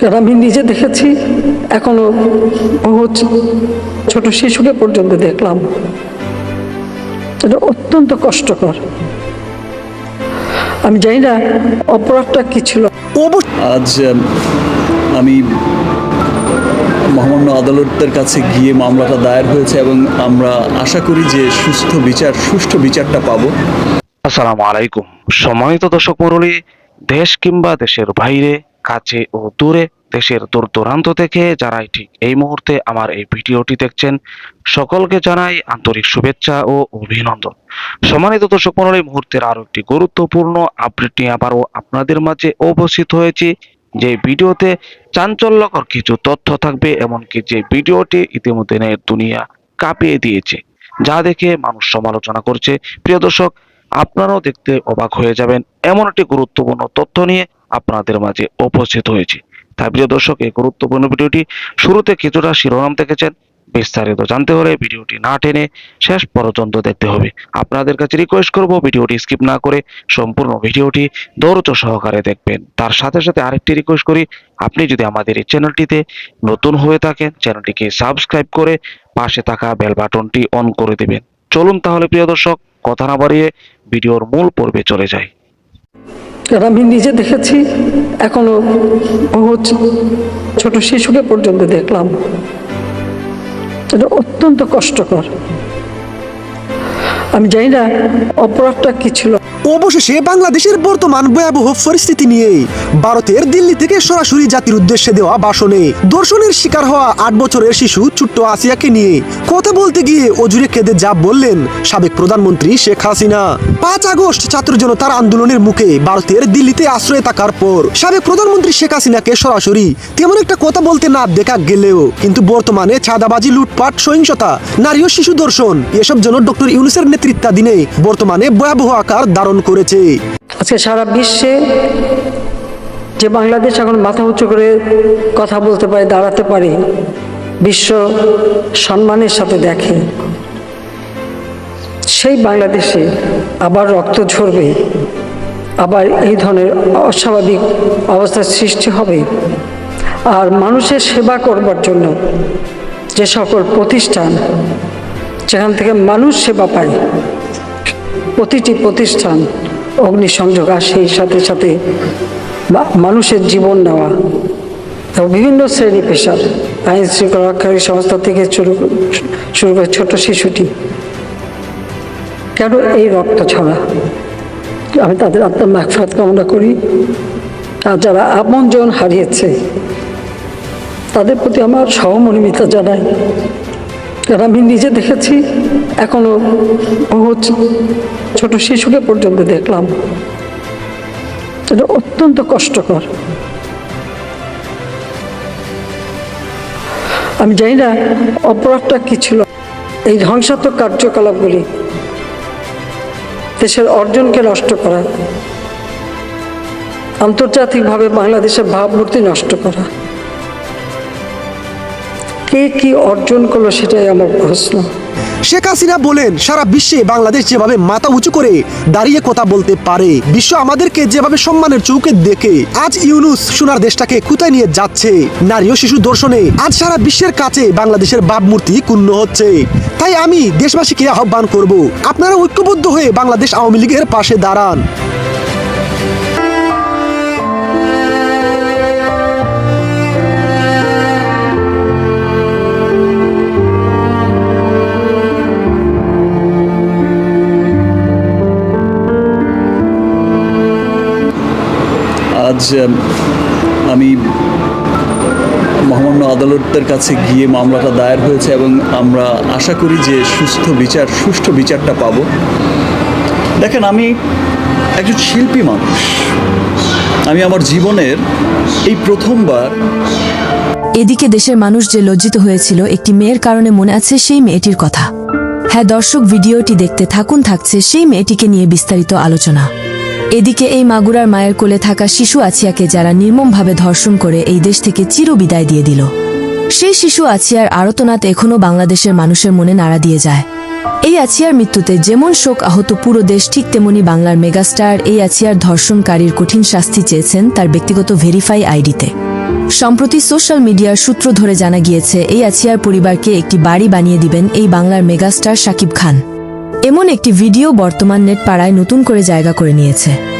কারণ আমি নিজে দেখেছি এখনও বহু ছোট শিশুকে পর্যন্ত দেখলাম। এটা অত্যন্ত কষ্টকর। আমি জানি না অপরাধটা কি ছিল। আজ আমি মহামান্য আদালতের কাছে গিয়ে মামলাটা দায়ের হয়েছে এবং আমরা আশা করি যে সুস্থ বিচার সুষ্ঠু বিচারটা পাবো। আসসালামু আলাইকুম। সম্মানিত দর্শক মণ্ডলী দেশ কিংবা দেশের বাইরে কাছে ও দূরে দেশের দূর দূরান্ত থেকে যারা ঠিক এই মুহূর্তে আমার এই ভিডিওটি দেখছেন, সকলকে জানাই আন্তরিক শুভেচ্ছা ও অভিনন্দন। সম্মানিত দর্শক মণ্ডলী মুহূর্তের আরও একটি গুরুত্বপূর্ণ আপডেট নিয়ে আবারও আপনাদের মাঝে উপস্থিত হয়েছি। যে ভিডিওতে চাঞ্চল্যকর কিছু তথ্য থাকবে, এমনকি যে ভিডিওটি ইতিমধ্যে দুনিয়া কাঁপিয়ে দিয়েছে, যা দেখে মানুষ সমালোচনা করছে। প্রিয় দর্শক, আপনারাও দেখতে অবাক হয়ে যাবেন। এমন একটি গুরুত্বপূর্ণ তথ্য নিয়ে আপনাদের মাঝে উপস্থিত হয়েছে। তাই প্রিয় দর্শক, এই গুরুত্বপূর্ণ ভিডিওটি শুরুতে কিছুটা শিরোনাম দেখেছেন। বিস্তারিত জানতে হলে ভিডিওটি না টেনে শেষ পর্যন্ত দেখতে হবে। আপনাদের কাছে রিকোয়েস্ট করব ভিডিওটি স্কিপ না করে সম্পূর্ণ ভিডিওটি ধৈর্য সহকারে দেখবেন। তার সাথে সাথে আরেকটি রিকোয়েস্ট করি, আপনি যদি আমাদের এই চ্যানেলটিতে নতুন হয়ে থাকেন, চ্যানেলটিকে সাবস্ক্রাইব করে পাশে থাকা বেল বাটনটি অন করে দেবেন। চলুন তাহলে প্রিয় দর্শক, কথা না বাড়িয়ে ভিডিওর মূল পর্বে চলে যাই। কারণ আমি নিজে দেখেছি এখনও বহু ছোট শিশুকে পর্যন্ত দেখলাম। এটা অত্যন্ত কষ্টকর। আমি জানি না অপরাধটা কি ছিল। অবশেষে বাংলাদেশের বর্তমান ভয়াবহ পরিস্থিতি নিয়ে ভারতের দিল্লি থেকে সরাসরি জাতির উদ্দেশ্যে দেওয়া ভাষণে দর্শনের শিকার হওয়া আট বছরের শিশু ছোট্ট আসিয়াকে নিয়ে কথা বলতে গিয়ে অজুরে কেঁদে যা বললেন সাবেক প্রধানমন্ত্রী শেখ হাসিনা। পাঁচ আগস্ট ছাত্র জনতার আন্দোলনের মুখে ভারতের দিল্লিতে আশ্রয় থাকার পর সাবেক প্রধানমন্ত্রী শেখ হাসিনাকে সরাসরি তেমন একটা কথা বলতে না দেখা গেলেও কিন্তু বর্তমানে ছাদাবাজি লুটপাট, সহিংসতা, নারী ও শিশু দর্শন, এসব জন্য ডক্টর ইউনুসের নেতৃত্বাধীনে বর্তমানে ভয়াবহ আকার ধারণ করেছে। আজকে সারা বিশ্বে যে বাংলাদেশ এখন মাথা উঁচু করে কথা বলতে পারে, দাঁড়াতে পারে, বিশ্ব সম্মানের সাথে দেখে, সেই বাংলাদেশে আবার রক্ত ঝরবে, আবার এই ধরনের অস্বাভাবিক অবস্থার সৃষ্টি হবে। আর মানুষের সেবা করবার জন্য যে সকল প্রতিষ্ঠান যেখান থেকে মানুষ সেবা পায়। প্রতিটি প্রতিষ্ঠান, অগ্নিসংযোগ, আর সাথে সাথে মানুষের জীবন নেওয়া। এবং বিভিন্ন শ্রেণি পেশার, আইন শৃঙ্খলা রক্ষাকারী সংস্থা থেকে শুরু শুরু করে ছোট শিশুটি। কেন এই রক্ত ছড়া আমি তাদের আত্মার মাকফাত কামনা করি। আর যারা আপনজন হারিয়েছে, তাদের প্রতি আমার সহমর্মিতা জানাই। কারণ আমি নিজে দেখেছি, এখনও বহু ছোট শিশুকে পর্যন্ত দেখলাম। এটা অত্যন্ত কষ্টকর। আমি জানি না অপরাধটা কি ছিল। এই ধ্বংসাত্মক কার্যকলাপগুলি দেশের অর্জনকে নষ্ট করা, আন্তর্জাতিকভাবে বাংলাদেশের ভাবমূর্তি নষ্ট করা। কে কি অর্জন করল সেটাই আমার প্রশ্ন। শেখ হাসিনা বলেন, সারা বিশ্বে বাংলাদেশ যেভাবে মাথা উঁচু করে দাঁড়িয়ে কথা বলতে পারে, বিশ্ব আমাদেরকে যেভাবে সম্মানের চৌকে দেখে, আজ ইউনুস সোনার দেশটাকে কোথায় নিয়ে যাচ্ছে, নারী ও শিশু দর্শনে, আজ সারা বিশ্বের কাছে বাংলাদেশের ভাবমূর্তি ক্ষুণ্ণ হচ্ছে। তাই আমি দেশবাসীকে আহ্বান করব, আপনারা ঐক্যবদ্ধ হয়ে বাংলাদেশ আওয়ামী লীগের পাশে দাঁড়ান। আজ আমি মহামান্য আদালতের কাছে গিয়ে মামলাটা দায়ের হয়েছে এবং আমরা আশা করি যে সুস্থ বিচার, সুষ্ঠু বিচারটা পাবো। দেখেন, আমি একজন শিল্পী মানুষ। আমি আমার জীবনের এই প্রথমবার এদিকে দেশের মানুষ যে লজ্জিত হয়েছিল, একটি মেয়ের কারণে মনে আছে সেই মেয়েটির কথা। হ্যাঁ দর্শক, ভিডিওটি দেখতে থাকুন, থাকছে সেই মেয়েটিকে নিয়ে বিস্তারিত আলোচনা। এদিকে এই মাগুরার মায়ের কোলে থাকা শিশু আছিয়াকে যারা নির্মমভাবে ধর্ষণ করে এই দেশ থেকে চিরবিদায় দিয়ে দিল। সেই শিশু আছিয়ার আরতনাথ এখনও বাংলাদেশের মানুষের মনে নাড়া দিয়ে যায়। এই আছিয়ার মৃত্যুতে যেমন শোক আহত পুরো দেশ, ঠিক তেমনি বাংলার মেগাস্টার এই আছিয়ার ধর্ষণকারীর কঠিন শাস্তি চেয়েছেন তার ব্যক্তিগত ভেরিফাই আইডিতে। সম্প্রতি সোশ্যাল মিডিয়ার সূত্র ধরে জানা গিয়েছে, এই আছিয়ার পরিবারকে একটি বাড়ি বানিয়ে দিবেন এই বাংলার মেগাস্টার শাকিব খান। এমন একটি ভিডিও বর্তমান নেট পাড়ায় নতুন করে জায়গা করে নিয়েছে।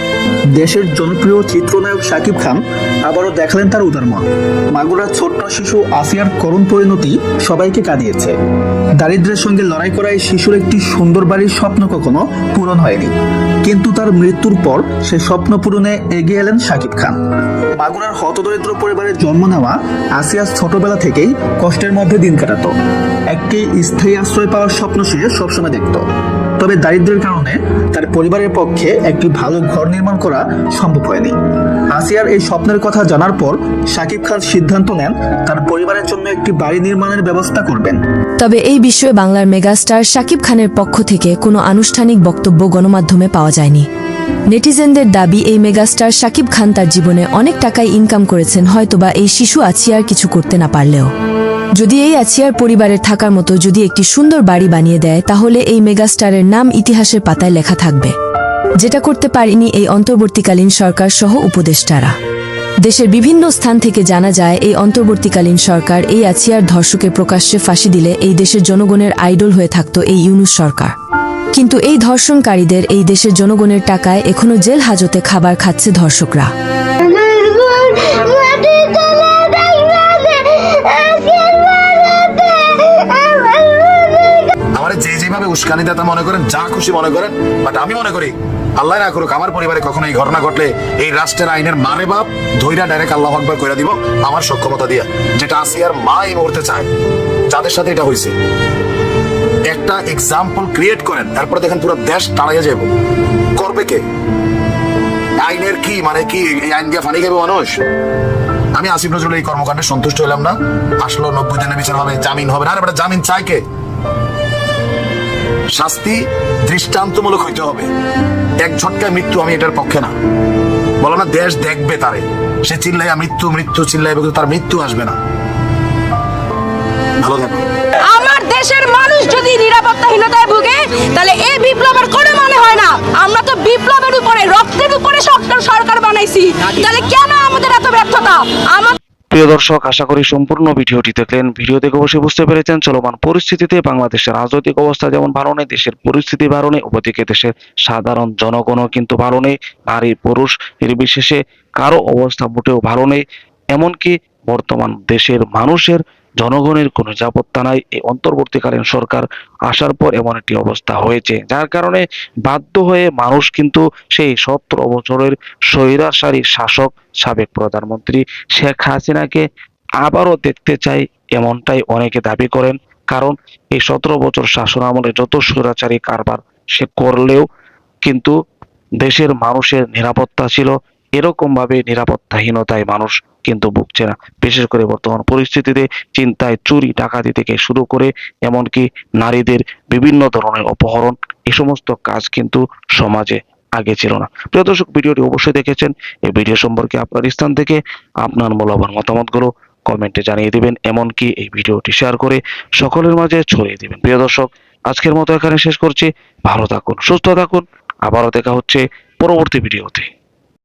দেশের জনপ্রিয় চিত্রনায়ক শাকিব খান আবারও দেখালেন তার উদারমন মাগুরার ছোট্ট শিশু আসিয়ার করুণ পরিণতি সবাইকে কাঁদিয়েছে। দারিদ্র্যের সঙ্গে লড়াই করায় শিশুর একটি সুন্দর বাড়ির স্বপ্ন কখনো পূরণ হয়নি। কিন্তু তার মৃত্যুর পর সে স্বপ্ন পূরণে এগিয়ে এলেন শাকিব খান। মাগুরার হতদরিদ্র পরিবারে জন্ম নেওয়া আসিয়া ছোটবেলা থেকেই কষ্টের মধ্যে দিন কাটাত। একটি স্থায়ী আশ্রয় পাওয়ার স্বপ্ন সে সবসময় দেখত। তবে দারিদ্র্যের কারণে তার পরিবারের পক্ষে একটি ভালো ঘর নির্মাণ করা সম্ভব হয়নি। আসিয়ার এই স্বপ্নের কথা জানার পর শাকিব খান সিদ্ধান্ত নেন তার পরিবারের জন্য একটি বাড়ি নির্মাণের ব্যবস্থা করবেন। তবে এই বিষয়ে বাংলার মেগাস্টার শাকিব খানের পক্ষ থেকে কোনো আনুষ্ঠানিক বক্তব্য গণমাধ্যমে পাওয়া যায়নি। নেটিজেনদের দাবি, এই মেগাস্টার শাকিব খান তার জীবনে অনেক টাকায় ইনকাম করেছেন, হয়তোবা এই শিশু আছিয়ার কিছু করতে না পারলেও। যদি এই আছিয়ার পরিবারের থাকার মতো যদি একটি সুন্দর বাড়ি বানিয়ে দেয়, তাহলে এই মেগাস্টারের নাম ইতিহাসের পাতায় লেখা থাকবে। যেটা করতে পারেনি এই অন্তর্বর্তীকালীন সরকার সহ উপদেষ্টারা। দেশের বিভিন্ন স্থান থেকে জানা যায়, এই অন্তর্বর্তীকালীন সরকার এই আছিয়ার ধর্ষকের প্রকাশ্যে ফাঁসি দিলে এই দেশের জনগণের আইডল হয়ে থাকত এই ইউনুস সরকার। কিন্তু এই ধর্ষণকারীদের এই দেশের জনগণের টাকায় এখনও জেল হাজতে খাবার খাচ্ছে ধর্ষকরা। যে দাতা মনে করেন, যা খুশি মনে করেন বাট আমি মনে করি, আল্লাহ না করুক, আমার পরিবারে কখনো এই ঘটনা ঘটলে এই রাষ্ট্রের আইনের মারে বাপ ধৈরা ডাইরেক্ট আল্লাহ আকবর করে দিব আমার সক্ষমতা দিয়া, যেটা আসিয়ার মা এই মুহূর্তে চায়। যাদের সাথে এটা হয়েছে একটা এক্সাম্পল ক্রিয়েট করেন, তারপরে দেখেন পুরো দেশ তাড়াইয়া যাব করবে কে? আইনের কি মানে কি, এই আইন দিয়ে ফানি খাবে মানুষ? আমি আসিফ নজরুল এই কর্মকাণ্ডে সন্তুষ্ট হলাম না। আসলো নব্বই দিনের বিচার হবে, জামিন হবে। না আরে জামিন চাই কে? শাস্তি দৃষ্টান্তমূলক হইতে হবে। এক ঝটকায় মৃত্যু আমি এটার পক্ষে না। বলো না, দেশ দেখবে তারে। সে চিল্লাইয়া মৃত্যু মৃত্যু চিল্লাইবে, কিন্তু তার মৃত্যু আসবে না। ভালো থাকো। আমার দেশের মানুষ যদি নিরাপত্তাহীনতায় ভুগে, তাহলে এই বিপ্লবের কোনো মানে হয় না। আমরা তো বিপ্লবের উপরে, রক্তের উপরে সরকার বানাইছি। তাহলে কেন আমাদের এত ব্যর্থতা? আমার প্রিয় দর্শক, আশা করি সম্পূর্ণ ভিডিওটি দেখলেন। ভিডিও দেখে অবশ্যই বুঝতে পেরেছেন চলমান পরিস্থিতিতে বাংলাদেশের রাজনৈতিক অবস্থা যেমন ভালো নেই, দেশের পরিস্থিতি ভালো নেই ওদিকে দেশের সাধারণ জনগণও কিন্তু ভালো নেই, নারী, পুরুষ, নির্বিশেষে কারও অবস্থা মোটেও ভালো নেই। এমনকি বর্তমান দেশের মানুষের জনগণের কোনো নিরাপত্তা নাই। এই অন্তর্বর্তীকালীন সরকার আসার পর এমন একটি অবস্থা হয়েছে, যার কারণে বাধ্য হয়ে মানুষ কিন্তু সেই সতেরো বছরের স্বৈরাচারী শাসক, সাবেক প্রধানমন্ত্রী শেখ হাসিনাকে আবারও দেখতে চাই এমনটাই অনেকে দাবি করেন। কারণ এই সতেরো বছর শাসন আমলে যত স্বৈরাচারী কারবার সে করলেও কিন্তু দেশের মানুষের নিরাপত্তা ছিল এরকম ভাবে নিরাপত্তাহীনতায় মানুষ কিন্তু ভুগছে না। বিশেষ করে বর্তমান পরিস্থিতিতে চিন্তায় চুরি, ডাকাতি থেকে শুরু করে এমনকি নারীদের বিভিন্ন ধরনের অপহরণ এই সমস্ত কাজ কিন্তু সমাজে আগে ছিল না। প্রিয় দর্শক, ভিডিওটি অবশ্যই দেখেছেন। এই ভিডিও সম্পর্কে আপনার স্থান থেকে আপনার মূল্যবান মতামতগুলো কমেন্টে জানিয়ে দিবেন। এমনকি এই ভিডিওটি শেয়ার করে সকলের মাঝে ছড়িয়ে দিবেন। প্রিয় দর্শক, আজকের মতো এখানে শেষ করছি। ভালো থাকুন, সুস্থ থাকুন। আবারও দেখা হচ্ছে পরবর্তী ভিডিওতে।